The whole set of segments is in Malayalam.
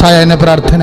സായാഹ്ന പ്രാർത്ഥന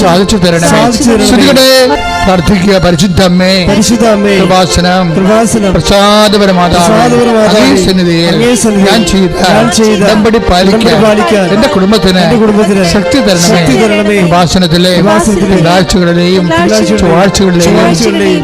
സാധിച്ചു തരണമേ. പ്രാർത്ഥിക്കുക. പരിശുദ്ധമ്മേ പരിശുദ്ധമ്മേ കൃപാസനം കൃപാസനം പ്രസാദപരമാതാവേ പ്രസാദപരമാതാവേ, അങ്ങേ സന്നിധിയിൽ അങ്ങേ സന്നിധിയിൽ ഞാൻ ചെയ്ത ഉടമ്പടി പാലിക്കാൻ എന്റെ കുടുംബത്തിന് ശക്തി തരണമേ. കൃപാസനത്തിലെ തിങ്കളാഴ്ചകളിലെയും ചൊവ്വാഴ്ചകളിലെയും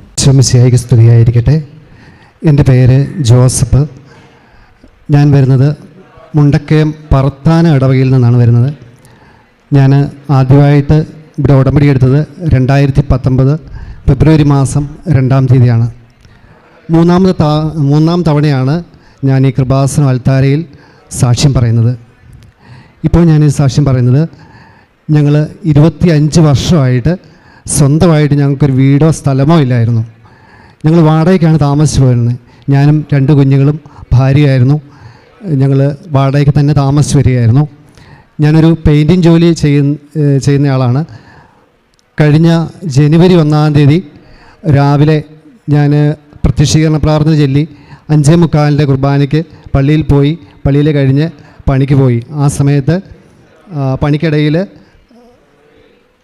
ശ്രമിച്ചായിക്ക് സ്തുതിയായിരിക്കട്ടെ. എന്റെ പേര് ജോസഫ്. ഞാൻ വരുന്നത് മുണ്ടക്കയം പറത്താന ഇടവകയിൽ നിന്നാണ് വരുന്നത്. ഞാൻ ആദ്യമായിട്ട് ഇവിടെ ഉടമ്പടി എടുത്തത് രണ്ടായിരത്തി പത്തൊമ്പത് ഫെബ്രുവരി മാസം രണ്ടാം തീയതിയാണ്. മൂന്നാമത് ത മൂന്നാം തവണയാണ് ഞാൻ ഈ കൃപാസനം അൽത്താരയിൽ സാക്ഷ്യം പറയുന്നത്. ഇപ്പോൾ ഞാൻ സാക്ഷ്യം പറയുന്നത് ഞങ്ങൾ ഇരുപത്തി അഞ്ച് വർഷമായിട്ട് സ്വന്തമായിട്ട് ഞങ്ങൾക്കൊരു വീടോ സ്ഥലമോ ഇല്ലായിരുന്നു. ഞങ്ങൾ വാടകയ്ക്കാണ് താമസിച്ചു പോയിരുന്നത്. ഞാനും രണ്ട് കുഞ്ഞുങ്ങളും ഭാര്യയായിരുന്നു. ഞങ്ങൾ വാടകയ്ക്ക് തന്നെ താമസിച്ച് വരികയായിരുന്നു. ഞാനൊരു പെയിന്റിങ് ജോലി ചെയ്യുന്ന ചെയ്യുന്നയാളാണ് കഴിഞ്ഞ ജനുവരി ഒന്നാം തീയതി രാവിലെ ഞാൻ പ്രത്യക്ഷീകരണ പ്രാർത്ഥന ചൊല്ലി അഞ്ചേ മുക്കാലിന്റെ കുർബാനയ്ക്ക് പള്ളിയിൽ പോയി. പള്ളിയിൽ കഴിഞ്ഞ് പണിക്ക് പോയി. ആ സമയത്ത് പണിക്കിടയിൽ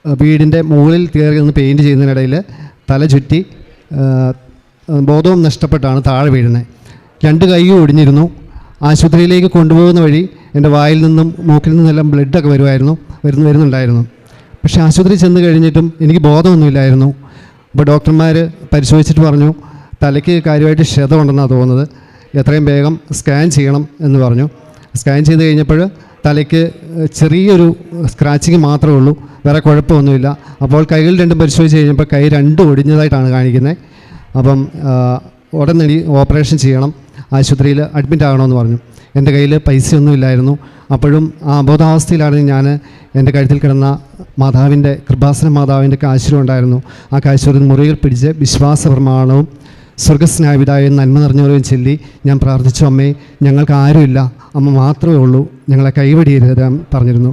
വീടിന്റെ മുകളിൽ കയറി നിന്ന് പെയിന്റ് ചെയ്യുന്നതിനിടയിൽ തല ചുറ്റി ബോധവും നഷ്ടപ്പെട്ടാണ് താഴെ വീഴുന്നത്. രണ്ട് കൈയും ഒടിഞ്ഞിരുന്നു. ആശുപത്രിയിലേക്ക് കൊണ്ടുപോകുന്ന വഴി എന്റെ വായിൽ നിന്നും മൂക്കിൽ നിന്നെല്ലാം ബ്ലഡൊക്കെ വരുമായിരുന്നു വരുന്നു വരുന്നുണ്ടായിരുന്നു. പക്ഷേ ആശുപത്രി ചെന്ന് കഴിഞ്ഞിട്ടും എനിക്ക് ബോധമൊന്നുമില്ലായിരുന്നു. അപ്പോൾ ഡോക്ടർമാർ പരിശോധിച്ചിട്ട് പറഞ്ഞു തലയ്ക്ക് കാര്യമായിട്ട് ക്ഷതമുണ്ടെന്നാണ് തോന്നുന്നത്. എത്രയും വേഗം സ്കാൻ ചെയ്യണം എന്ന് പറഞ്ഞു. സ്കാൻ ചെയ്ത് കഴിഞ്ഞപ്പോൾ തലയ്ക്ക് ചെറിയൊരു സ്ക്രാച്ചിങ് മാത്രമേ ഉള്ളൂ. വേറെ കുഴപ്പമൊന്നുമില്ല. അപ്പോൾ കൈകൾ രണ്ടും പരിശോധിച്ച് കഴിഞ്ഞപ്പോൾ കൈ രണ്ടും ഒടിഞ്ഞതായിട്ടാണ് കാണിക്കുന്നത്. അപ്പം ഉടനടി ഓപ്പറേഷൻ ചെയ്യണം. ആശുപത്രിയിൽ അഡ്മിറ്റ് ആകണമെന്ന് പറഞ്ഞു. എന്റെ കയ്യിൽ പൈസയൊന്നും ഇല്ലായിരുന്നു അപ്പോഴും ആ അബോധാവസ്ഥയിലാണ് ഞാൻ എന്റെ കഴുത്തിൽ കിടന്ന മാതാവിന്റെ കൃപാസന മാതാവിന്റെ കാശ്വരം ഉണ്ടായിരുന്നു. ആ കാശ്വരം മുറിയിൽ പിടിച്ച് വിശ്വാസ പ്രമാണവും സ്വർഗസ്നാവിതായും നന്മ നിറഞ്ഞവരെയും ചൊല്ലി ഞാൻ പ്രാർത്ഥിച്ചു അമ്മേ ഞങ്ങൾക്ക് ആരുമില്ല. അമ്മ മാത്രമേ ഉള്ളൂ. ഞങ്ങളെ കൈവടിയരുത് പറഞ്ഞിരുന്നു.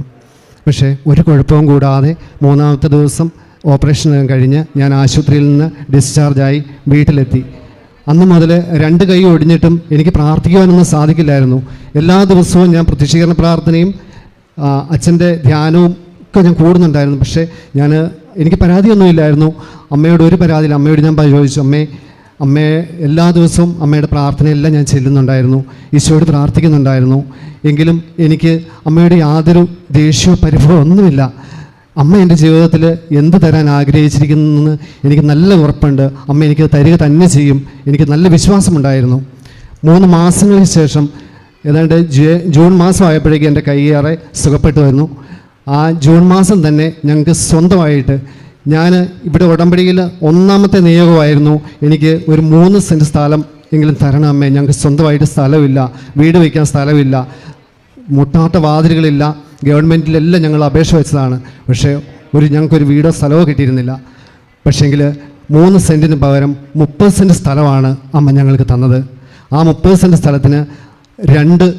പക്ഷേ ഒരു കുഴപ്പവും കൂടാതെ മൂന്നാമത്തെ ദിവസം ഓപ്പറേഷൻ കഴിഞ്ഞ് ഞാൻ ആശുപത്രിയിൽ നിന്ന് ഡിസ്ചാർജായി വീട്ടിലെത്തി. അന്ന് മുതൽ രണ്ട് കൈ ഒടിഞ്ഞിട്ടും എനിക്ക് പ്രാർത്ഥിക്കുവാനൊന്നും സാധിക്കില്ലായിരുന്നു. എല്ലാ ദിവസവും ഞാൻ പ്രത്യക്ഷീകരണ പ്രാർത്ഥനയും അച്ഛന്റെ ധ്യാനവും ഒക്കെ ഞാൻ കൂടുന്നുണ്ടായിരുന്നു. പക്ഷേ ഞാൻ എനിക്ക് പരാതിയൊന്നുമില്ലായിരുന്നു അമ്മയോട് ഒരു പരാതിയില്ല. അമ്മയോട് ഞാൻ ചോദിച്ചു അമ്മേ അമ്മയെ എല്ലാ ദിവസവും അമ്മയുടെ പ്രാർത്ഥനയെല്ലാം ഞാൻ ചെല്ലുന്നുണ്ടായിരുന്നു. ഈശോയോട് പ്രാർത്ഥിക്കുന്നുണ്ടായിരുന്നു. എങ്കിലും എനിക്ക് അമ്മയുടെ യാതൊരു ദേഷ്യവും പരിഭവം ഒന്നുമില്ല. അമ്മ എന്റെ ജീവിതത്തിൽ എന്ത് തരാൻ ആഗ്രഹിച്ചിരിക്കുന്നതെന്ന് എനിക്ക് നല്ല ഉറപ്പുണ്ട്. അമ്മ എനിക്ക് തരിക തന്നെ ചെയ്യും. എനിക്ക് നല്ല വിശ്വാസമുണ്ടായിരുന്നു. മൂന്ന് മാസങ്ങൾക്ക് ശേഷം ഏതാണ്ട് ജൂൺ മാസമായപ്പോഴേക്കും എന്റെ കൈയേറെ സുഖപ്പെട്ടു വരുന്നു ആ ജൂൺ മാസം തന്നെ ഞങ്ങൾക്ക് സ്വന്തമായിട്ട് ഞാൻ ഇവിടെ ഉടമ്പടിയിൽ ഒന്നാമത്തെ നിയോഗമായിരുന്നു. എനിക്ക് ഒരു മൂന്ന് സെന്റ് സ്ഥലം എങ്കിലും തരണമേ ഞങ്ങൾക്ക് സ്വന്തമായിട്ട് സ്ഥലമില്ല. വീട് വയ്ക്കാൻ സ്ഥലമില്ല. മുട്ടാത്ത വാതിലുകളില്ല. ഗവൺമെന്റിലെല്ലാം ഞങ്ങൾ അപേക്ഷ വെച്ചതാണ്. പക്ഷേ ഒരു ഞങ്ങൾക്കൊരു വീടോ സ്ഥലമോ കിട്ടിയിരുന്നില്ല. പക്ഷേങ്കിൽ മൂന്ന് സെന്റിന് പകരം മുപ്പത് സെന്റ് സ്ഥലമാണ് അമ്മ ഞങ്ങൾക്ക് തന്നത്. ആ മുപ്പത് സെന്റ് സ്ഥലത്തിന് രണ്ട്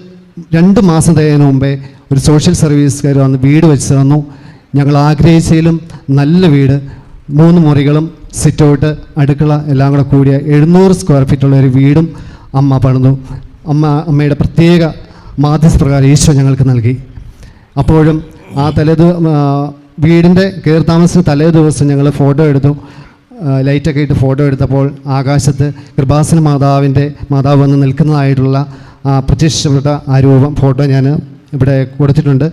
രണ്ട് മാസം തികയുന്നതിന് മുമ്പേ ഒരു സോഷ്യൽ സർവീസുകാർ വന്ന് വീട് വെച്ച് തന്നു. ഞങ്ങൾ ആഗ്രഹിച്ചതിലും നല്ല വീട്. മൂന്ന് മുറികളും സിറ്റൗട്ട് അടുക്കള എല്ലാം കൂടെ കൂടിയ എഴുന്നൂറ് സ്ക്വയർ ഫീറ്റുള്ള ഒരു വീടും അമ്മ പണിതു. അമ്മ അമ്മയുടെ പ്രത്യേക മാധ്യസ്ഥപ്രകാരം ഈശോ ഞങ്ങൾക്ക് നൽകി. അപ്പോഴും ആ തലേ വീടിന്റെ കയറി തലേ ദിവസം ഞങ്ങൾ ഫോട്ടോ എടുത്തു. ലൈറ്റൊക്കെ ഇട്ട് ഫോട്ടോ എടുത്തപ്പോൾ ആകാശത്ത് കൃപാസന മാതാവിന്റെ മാതാവ് വന്ന് നിൽക്കുന്നതായിട്ടുള്ള ആ പ്രത്യക്ഷപ്പെട്ട ആ രൂപം ഫോട്ടോ ഞാൻ ഇവിടെ കൊടുത്തിട്ടുണ്ട്.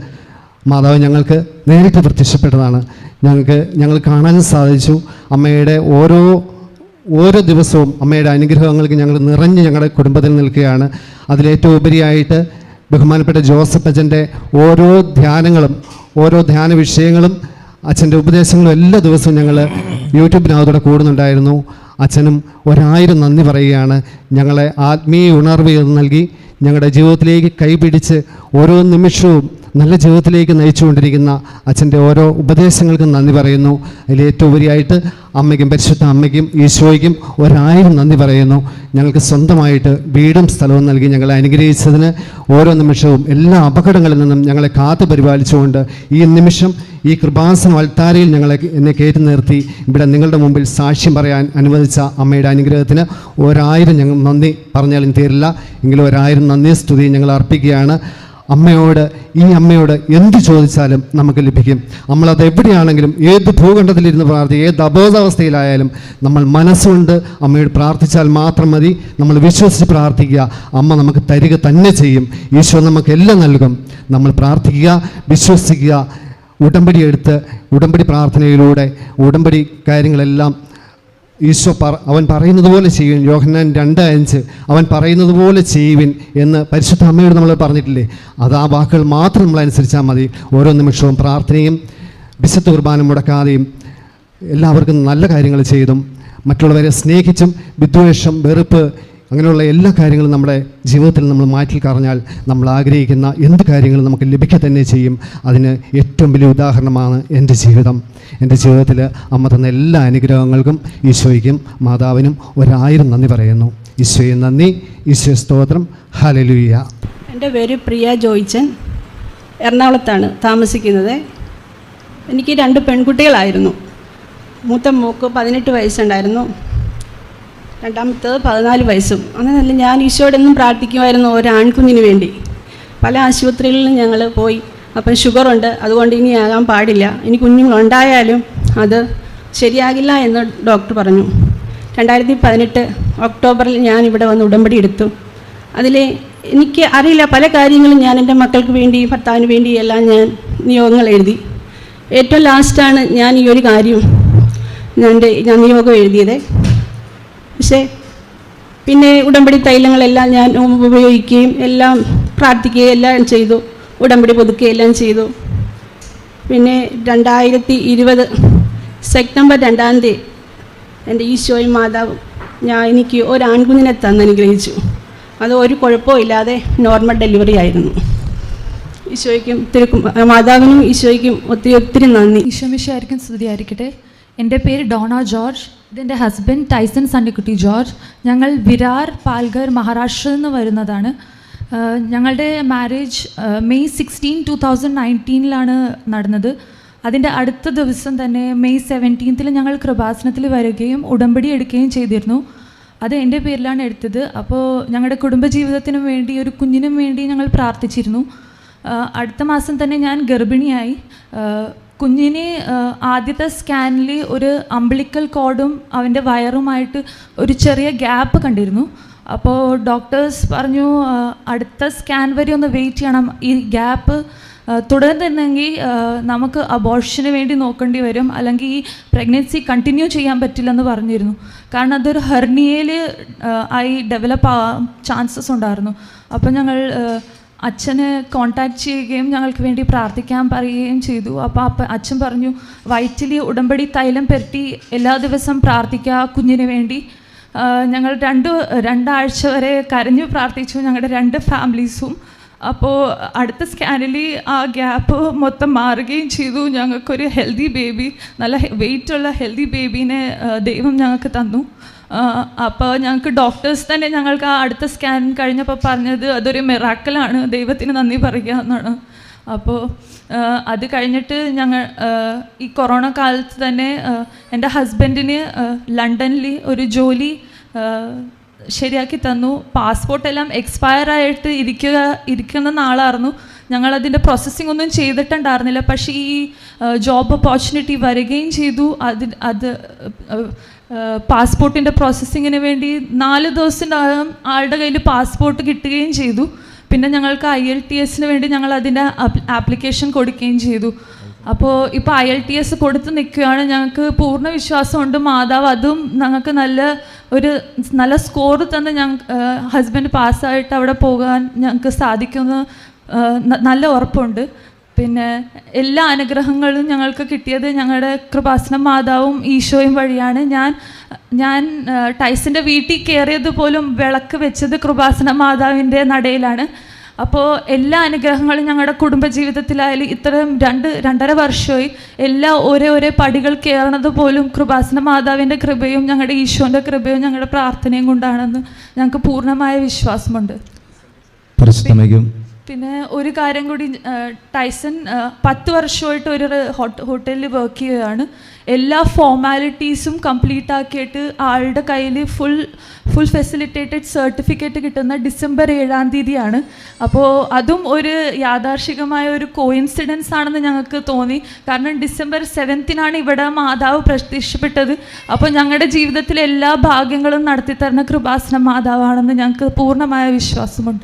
മാതാവ് ഞങ്ങൾക്ക് നേരിട്ട് പ്രത്യക്ഷപ്പെട്ടതാണ്. ഞങ്ങൾക്ക് ഞങ്ങൾ കാണാനും സാധിച്ചു. അമ്മയുടെ ഓരോ ഓരോ ദിവസവും അമ്മയുടെ അനുഗ്രഹങ്ങൾക്ക് ഞങ്ങൾ നിറഞ്ഞ് ഞങ്ങളുടെ കുടുംബത്തിൽ നിൽക്കുകയാണ്. അതിലേറ്റവും ഉപരിയായിട്ട് ബഹുമാനപ്പെട്ട ജോസഫ് അച്ഛന്റെ ഓരോ ധ്യാനങ്ങളും ഓരോ ധ്യാന വിഷയങ്ങളും അച്ഛന്റെ ഉപദേശങ്ങളും എല്ലാ ദിവസവും ഞങ്ങൾ യൂട്യൂബിനകത്തൂടെ കൂടുന്നുണ്ടായിരുന്നു. അച്ഛനും ഒരായിരം നന്ദി പറയുകയാണ്. ഞങ്ങളെ ആത്മീയ ഉണർവ് നൽകി ഞങ്ങളുടെ ജീവിതത്തിലേക്ക് കൈപിടിച്ച് ഓരോ നിമിഷവും നല്ല ജീവിതത്തിലേക്ക് നയിച്ചുകൊണ്ടിരിക്കുന്ന അച്ഛന്റെ ഓരോ ഉപദേശങ്ങൾക്കും നന്ദി പറയുന്നു. അതിലേറ്റവും ഉപരിയായിട്ട് അമ്മയ്ക്കും പരിശുദ്ധ അമ്മയ്ക്കും ഈശോയ്ക്കും ഒരായിരം നന്ദി പറയുന്നു. ഞങ്ങൾക്ക് സ്വന്തമായിട്ട് വീടും സ്ഥലവും നൽകി ഞങ്ങളെ അനുഗ്രഹിച്ചതിന് ഓരോ നിമിഷവും എല്ലാ അപകടങ്ങളിൽ നിന്നും ഞങ്ങളെ കാത്തു പരിപാലിച്ചുകൊണ്ട് ഈ നിമിഷം ഈ കൃപാസന അൾത്താരയിൽ ഞങ്ങളെ എന്നെ കയറ്റി നിർത്തി. ഇവിടെ നിങ്ങളുടെ മുമ്പിൽ സാക്ഷ്യം പറയാൻ അനുവദിച്ച അമ്മയുടെ അനുഗ്രഹത്തിന് ഒരായിരം ഞങ്ങൾ നന്ദി പറഞ്ഞാലും തീരില്ല. എങ്കിലും ഒരായിരം നന്ദി സ്തുതി ഞങ്ങൾ അർപ്പിക്കുകയാണ്. അമ്മയോട് ഈ അമ്മയോട് എന്ത് ചോദിച്ചാലും നമുക്ക് ലഭിക്കും. നമ്മളത് എവിടെയാണെങ്കിലും ഏത് ഭൂഖണ്ഡത്തിലിരുന്ന് പ്രാർത്ഥി ഏത് അബോധാവസ്ഥയിലായാലും നമ്മൾ മനസ്സുകൊണ്ട് അമ്മയോട് പ്രാർത്ഥിച്ചാൽ മാത്രം മതി. നമ്മൾ വിശ്വസിച്ച് പ്രാർത്ഥിക്കുക. അമ്മ നമുക്ക് തരിക തന്നെ ചെയ്യും. ഈശോ നമുക്ക് എല്ലാം നൽകും. നമ്മൾ പ്രാർത്ഥിക്കുക വിശ്വസിക്കുക. ഉടമ്പടി എടുത്ത് ഉടമ്പടി പ്രാർത്ഥനയിലൂടെ ഉടമ്പടി കാര്യങ്ങളെല്ലാം ഈശോ പറ അവൻ പറയുന്നത് പോലെ ചെയ്യുവിൻ. യോഹന്നാൻ രണ്ട് അഞ്ച്. അവൻ പറയുന്നത് പോലെ ചെയ്യുവിൻ എന്ന് പരിശുദ്ധ അമ്മയോട് നമ്മൾ പറഞ്ഞിട്ടില്ലേ? അത് ആ വാക്കുകൾ മാത്രം നമ്മൾ അനുസരിച്ചാൽ മതി. ഓരോ നിമിഷവും പ്രാർത്ഥനയും വിശുദ്ധ കുർബാനം മുടക്കാതെയും എല്ലാവർക്കും നല്ല കാര്യങ്ങൾ ചെയ്തും മറ്റുള്ളവരെ സ്നേഹിച്ചും വിദ്വേഷം വെറുപ്പ് അങ്ങനെയുള്ള എല്ലാ കാര്യങ്ങളും നമ്മുടെ ജീവിതത്തിൽ നമ്മൾ മാറ്റി കറഞ്ഞാൽ നമ്മൾ ആഗ്രഹിക്കുന്ന എന്ത് കാര്യങ്ങളും നമുക്ക് ലഭിക്കുക തന്നെ ചെയ്യും. അതിന് ഏറ്റവും വലിയ ഉദാഹരണമാണ് എന്റെ ജീവിതം. എന്റെ ജീവിതത്തിൽ അമ്മ തന്ന എല്ലാ അനുഗ്രഹങ്ങൾക്കും ഈശോയ്ക്കും മാതാവിനും ഒരായിരം നന്ദി പറയുന്നു. ഈശോയെ നന്ദി. ഈശോ സ്തോത്രം. ഹലലുയ്യ എന്റെ പേര് പ്രിയ ജോയിച്ചൻ. എറണാകുളത്താണ് താമസിക്കുന്നത്. എനിക്ക് രണ്ട് പെൺകുട്ടികളായിരുന്നു. മൂത്ത മൂക്ക് പതിനെട്ട് വയസ്സുണ്ടായിരുന്നു. രണ്ടാമത്തേത് പതിനാല് വയസ്സും. അങ്ങനെയല്ല ഞാൻ ഈശോയോടെന്നും പ്രാർത്ഥിക്കുമായിരുന്നു ഒരു ആൺകുഞ്ഞിന് വേണ്ടി. പല ആശുപത്രികളിലും ഞങ്ങൾ പോയി. അപ്പം ഷുഗറുണ്ട് അതുകൊണ്ട് ഇനി ആകാൻ പാടില്ല. ഇനി കുഞ്ഞുങ്ങളുണ്ടായാലും അത് ശരിയാകില്ല എന്ന് ഡോക്ടർ പറഞ്ഞു. രണ്ടായിരത്തി പതിനെട്ട് ഒക്ടോബറിൽ ഞാൻ ഇവിടെ വന്ന് ഉടമ്പടി എടുത്തു. അതിൽ എനിക്ക് അറിയില്ല പല കാര്യങ്ങളും ഞാൻ എന്റെ മക്കൾക്ക് വേണ്ടി ഭർത്താവിന് വേണ്ടി എല്ലാം ഞാൻ നിയോഗങ്ങൾ എഴുതി. ഏറ്റവും ലാസ്റ്റാണ് ഞാൻ ഈ ഒരു കാര്യം എന്റെ ഞാൻ നിയോഗം എഴുതിയത്. പക്ഷേ പിന്നെ ഉടമ്പടി തൈലങ്ങളെല്ലാം ഞാൻ ഉപയോഗിക്കുകയും എല്ലാം പ്രാർത്ഥിക്കുകയും എല്ലാം ചെയ്തു. ഉടമ്പടി പുതുക്കുകയും എല്ലാം ചെയ്തു. പിന്നെ രണ്ടായിരത്തി ഇരുപത് സെപ്റ്റംബർ രണ്ടാം തീയതി എന്റെ ഈശോയും മാതാവും ഞാൻ എനിക്ക് ഒരു ആൺകുഞ്ഞിനെ തന്നനുഗ്രഹിച്ചു അത് ഒരു കുഴപ്പവും ഇല്ലാതെ നോർമൽ ഡെലിവറി ആയിരുന്നു. ഈശോയ്ക്കും തിരുക്കും മാതാവിനും ഈശോയ്ക്കും ഒത്തിരി ഒത്തിരി നന്ദി. ഈശോമിഷായിരിക്കും സ്തുതിയായിരിക്കട്ടെ. എന്റെ പേര് ഡോണ ജോർജ്. ഇതെന്റെ ഹസ്ബൻഡ് ടൈസൺ സണ്ണിക്കുട്ടി ജോർജ്. ഞങ്ങൾ വിരാർ പാൽഗർ മഹാരാഷ്ട്രയിൽ നിന്ന് വരുന്നതാണ്. ഞങ്ങളുടെ marriage May sixteen two thousand നയന്റീനിലാണ് നടന്നത്. അതിന്റെ അടുത്ത ദിവസം തന്നെ മെയ് സെവന്റീൻത്തിൽ ഞങ്ങൾ കൃപാസനത്തിൽ വരികയും ഉടമ്പടി എടുക്കുകയും ചെയ്തിരുന്നു. അത് എന്റെ പേരിലാണ് എടുത്തത്. അപ്പോൾ ഞങ്ങളുടെ കുടുംബജീവിതത്തിനും വേണ്ടി ഒരു കുഞ്ഞിനും വേണ്ടി ഞങ്ങൾ പ്രാർത്ഥിച്ചിരുന്നു. അടുത്ത മാസം തന്നെ ഞാൻ ഗർഭിണിയായി. കുഞ്ഞിനെ ആദ്യത്തെ സ്കാനിൽ ഒരു അമ്പിളിക്കൽ കോഡും അവന്റെ വയറുമായിട്ട് ഒരു ചെറിയ ഗ്യാപ്പ് കണ്ടിരുന്നു. അപ്പോൾ ഡോക്ടേഴ്സ് പറഞ്ഞു അടുത്ത സ്കാൻ വരെ ഒന്ന് വെയിറ്റ് ചെയ്യണം. ഈ ഗ്യാപ്പ് തുടർന്നിരുന്നെങ്കിൽ നമുക്ക് അബോർഷന് വേണ്ടി നോക്കേണ്ടി വരും. അല്ലെങ്കിൽ ഈ പ്രഗ്നൻസി കണ്ടിന്യൂ ചെയ്യാൻ പറ്റില്ലെന്ന് പറഞ്ഞിരുന്നു. കാരണം അതൊരു ഹെർണിയയിൽ ആയി ഡെവലപ്പ് ആവാൻ ചാൻസസ് ഉണ്ടായിരുന്നു. അപ്പോൾ ഞങ്ങൾ അച്ഛനെ കോണ്ടാക്ട് ചെയ്യുകയും ഞങ്ങൾക്ക് വേണ്ടി പ്രാർത്ഥിക്കാൻ പറയുകയും ചെയ്തു. അപ്പോൾ അപ്പ അച്ഛൻ പറഞ്ഞു വയറ്റിൽ ഉടമ്പടി തൈലം പെരട്ടി എല്ലാ ദിവസം പ്രാർത്ഥിക്കുക കുഞ്ഞിന് വേണ്ടി. ഞങ്ങൾ രണ്ട് രണ്ടാഴ്ച വരെ കരഞ്ഞു പ്രാർത്ഥിച്ചു ഞങ്ങളുടെ രണ്ട് ഫാമിലീസും അപ്പോൾ അടുത്ത സ്കാനിൽ ആ ഗ്യാപ്പ് മൊത്തം മാറുകയും ചെയ്തു. ഞങ്ങൾക്കൊരു ഹെൽത്തി ബേബി നല്ല വെയിറ്റുള്ള ഹെൽത്തി ബേബീനെ ദൈവം ഞങ്ങൾക്ക് തന്നു. അപ്പോൾ ഞങ്ങൾക്ക് ഡോക്ടേഴ്സ് തന്നെ ഞങ്ങൾക്ക് ആ അടുത്ത സ്കാൻ കഴിഞ്ഞപ്പോൾ പറഞ്ഞത് അതൊരു മിറാക്കലാണ് ദൈവത്തിന് നന്ദി പറയുക എന്നാണ്. അപ്പോൾ അത് കഴിഞ്ഞിട്ട് ഞങ്ങൾ ഈ കൊറോണ കാലത്ത് തന്നെ എന്റെ ഹസ്ബൻഡിന് ലണ്ടനിൽ ഒരു ജോലി ശരിയാക്കി തന്നു. പാസ്പോർട്ട് എല്ലാം എക്സ്പയർ ആയിട്ട് ഇരിക്കുക ഇരിക്കുന്ന നാളായിരുന്നു. ഞങ്ങൾ അതിന്റെ പ്രോസസ്സിംഗ് ഒന്നും ചെയ്തിട്ടുണ്ടായിരുന്നില്ല. പക്ഷേ ഈ ജോബ് ഓപ്പർച്യൂണിറ്റി വരികയും ചെയ്തു. അത് അത് പാസ്പോർട്ടിന്റെ പ്രോസസ്സിങ്ങിന് വേണ്ടി നാല് ദിവസത്തിനകം ആളുടെ കയ്യിൽ പാസ്പോർട്ട് കിട്ടുകയും ചെയ്തു. പിന്നെ ഞങ്ങൾക്ക് ഐ എൽ ടി എസിന് വേണ്ടി ഞങ്ങൾ അതിന്റെ ആപ്ലിക്കേഷൻ കൊടുക്കുകയും ചെയ്തു. അപ്പോൾ ഇപ്പോൾ ഐ എൽ ടി എസ് കൊടുത്ത് നിൽക്കുകയാണ്. ഞങ്ങൾക്ക് പൂർണ വിശ്വാസമുണ്ട്. മാതാവ് അതും ഞങ്ങൾക്ക് നല്ല ഒരു നല്ല സ്കോർ തന്ന് ഞങ്ങൾക്ക് ഹസ്ബൻഡ് പാസ്സായിട്ട് അവിടെ പോകാൻ ഞങ്ങൾക്ക് സാധിക്കുമെന്ന് നല്ല ഉറപ്പുണ്ട്. പിന്നെ എല്ലാ അനുഗ്രഹങ്ങളും ഞങ്ങൾക്ക് കിട്ടിയത് ഞങ്ങളുടെ കൃപാസന മാതാവും ഈശോയും വഴിയാണ്. ഞാൻ ഞാൻ ടൈസിന്റെ വീട്ടിൽ കയറിയത് പോലും വിളക്ക് വെച്ചത് കൃപാസന മാതാവിന്റെ നടയിലാണ്. അപ്പോൾ എല്ലാ അനുഗ്രഹങ്ങളും ഞങ്ങളുടെ കുടുംബജീവിതത്തിലായാലും ഇത്രയും രണ്ട് രണ്ടര വർഷമായി എല്ലാ ഓരോ ഓരോ പടികൾ കയറണത് പോലും കൃപാസന മാതാവിന്റെ കൃപയും ഞങ്ങളുടെ ഈശോന്റെ കൃപയും ഞങ്ങളുടെ പ്രാർത്ഥനയും കൊണ്ടാണെന്ന് ഞങ്ങൾക്ക് പൂർണമായ വിശ്വാസമുണ്ട്. പിന്നെ ഒരു കാര്യം കൂടി ടൈസൺ പത്ത് വർഷമായിട്ട് ഒരു ഹോട്ടലിൽ വർക്ക് ചെയ്യുകയാണ്. എല്ലാ ഫോർമാലിറ്റീസും കംപ്ലീറ്റ് ആക്കിയിട്ട് ആളുടെ കയ്യിൽ ഫുൾ ഫുൾ ഫെസിലിറ്റേറ്റഡ് സർട്ടിഫിക്കറ്റ് കിട്ടുന്ന ഡിസംബർ ഏഴാം തീയതിയാണ്. അപ്പോൾ അതും ഒരു യാദാർശികമായ ഒരു കോയിൻസിഡൻസ് ആണെന്ന് ഞങ്ങൾക്ക് തോന്നി. കാരണം ഡിസംബർ സെവൻത്തിനാണ് ഇവിടെ മാതാവ് പ്രത്യക്ഷപ്പെട്ടത്. അപ്പോൾ ഞങ്ങളുടെ ജീവിതത്തിലെ എല്ലാ ഭാഗ്യങ്ങളും നടത്തിത്തരുന്ന കൃപാസന മാതാവാണെന്ന് ഞങ്ങൾക്ക് പൂർണമായ വിശ്വാസമുണ്ട്.